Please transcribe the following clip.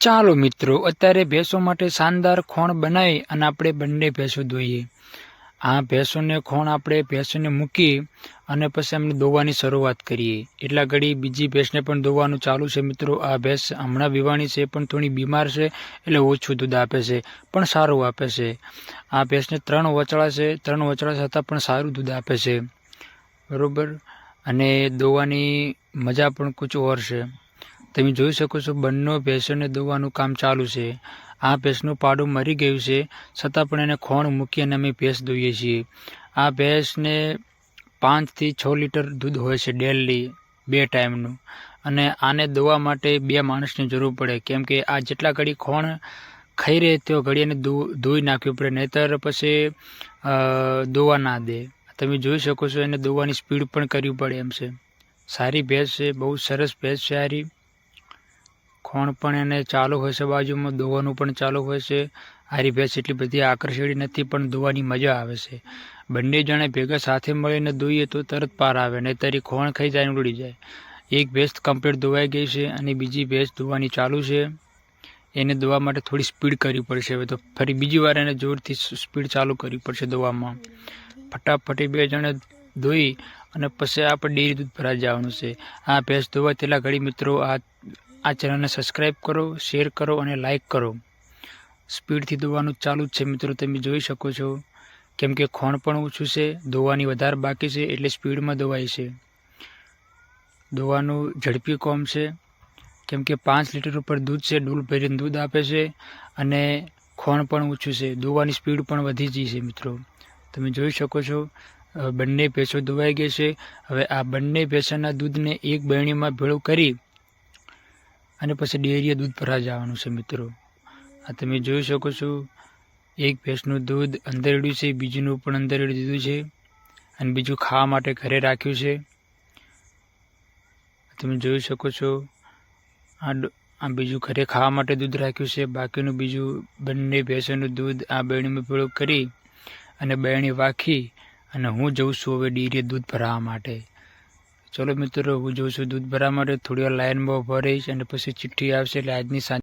ચાલો મિત્રો, અત્યારે ભેંસો માટે શાનદાર ખોણ બનાવી અને આપણે બંને ભેંસો ધોઈએ. આ ભેંસોને ખોણ આપણે ભેંસોને મૂકી અને પછી એમને દોવાની શરૂઆત કરીએ. એટલા ઘડી બીજી ભેંસને પણ દોવાનું ચાલુ છે મિત્રો. આ ભેંસ હમણાં વિવાણી છે, પણ થોડી બીમાર છે, એટલે ઓછું દૂધ આપે છે, પણ સારું આપે છે. આ ભેંસને ત્રણ વચળા છે, ત્રણ વચળા છતાં પણ સારું દૂધ આપે છે. બરાબર? અને દોવાની મજા પણ કુછ ઓર છે. તમે જોઈ શકો છો બંને ભેંસોને દોવાનું કામ ચાલુ છે. આ ભેંસનું પાડું મરી ગયું છે, છતાં પણ એને ખોણ મૂકી અને અમે ભેંસ દોઈએ છીએ. આ ભેંસને પાંચથી છ લીટર દૂધ હોય છે ડેલી, બે ટાઈમનું. અને આને દોવા માટે બે માણસની જરૂર પડે, કેમ કે આ જેટલા ઘડી ખોણ ખાઈ રહે તેઓ ઘડી એને ધોઈ નાખવી પડે, નહીતર પછી દોવા ના દે. તમે જોઈ શકો છો એને દોવાની સ્પીડ પણ કરવી પડે એમ છે. સારી ભેંસ છે, બહુ સરસ ભેંસ છે સારી ખોણ પણ એને ચાલુ હોય છે, બાજુમાં દોવાનું પણ ચાલુ હોય છે. હારી ભેંસ એટલી બધી આકર્ષણી નથી, પણ દોવાની મજા આવે છે. બંને જણે ભેગા સાથે મળીને દોઈએ તો તરત પાર આવે નહીં તારી ખોણ ખાઈ જાય ને ઉડી જાય. એક ભેંસ કમ્પ્લીટ ધોવાઈ ગઈ છે અને બીજી ભેંસ ધોવાની ચાલુ છે. એને દોવા માટે થોડી સ્પીડ કરવી પડશે હવે તો. ફરી બીજી વાર એને જોરથી સ્પીડ ચાલુ કરવી પડશે દોવામાં. ફટાફટી બે જણે ધોઈ અને પછી આપણે ડેરી દૂધ ભરાઈ જવાનું છે. આ ભેંસ ધોવા તેલા ઘડી મિત્રો આ આ ચેનલને સબસ્ક્રાઈબ કરો, શેર કરો અને લાઇક કરો. સ્પીડથી દોવાનું ચાલુ જ છે મિત્રો, તમે જોઈ શકો છો. કેમ કે ખોણ પણ ઓછું છે દોવાની વધારે બાકી છે એટલે સ્પીડમાં દોવાય છે. દોવાનું ઝડપી કોમ છે. કેમ કે પાંચ લીટર ઉપર દૂધ છે, ડૂલ ભરીને દૂધ આપે છે અને ખોણ પણ ઓછું છે. દોવાની સ્પીડ પણ વધી ગઈ છે મિત્રો. તમે જોઈ શકો છો બંને ભેંસો દોવાઈ ગઈ છે. હવે આ બંને ભેંસોના દૂધને એક બહેણીમાં ભેળું કરી અને પછી ડેરીએ દૂધ ભરા જવાનું છે મિત્રો. આ તમે જોઈ શકો છો, એક ભેંસનું દૂધ અંદર રેડ્યું છે, બીજુંનું પણ અંદર રેડી દીધું છે અને બીજું ખાવા માટે ઘરે રાખ્યું છે. તમે જોઈ શકો છો, આ આ બીજું ઘરે ખાવા માટે દૂધ રાખ્યું છે, બાકીનું બીજું બંને ભેંસોનું દૂધ આ બેણીમાં પ્રયોગ કરી અને બેણી વાખી અને હું જઉં છું હવે ડેરીએ દૂધ ભરાવા માટે. ચલો મિત્રો, હું જોઉં છું દૂધ ભરવા માટે થોડી વાર લાઈનમાં ઊભો રહીશ અને પછી ચિઠ્ઠી આવશે એટલે આજની સાંજ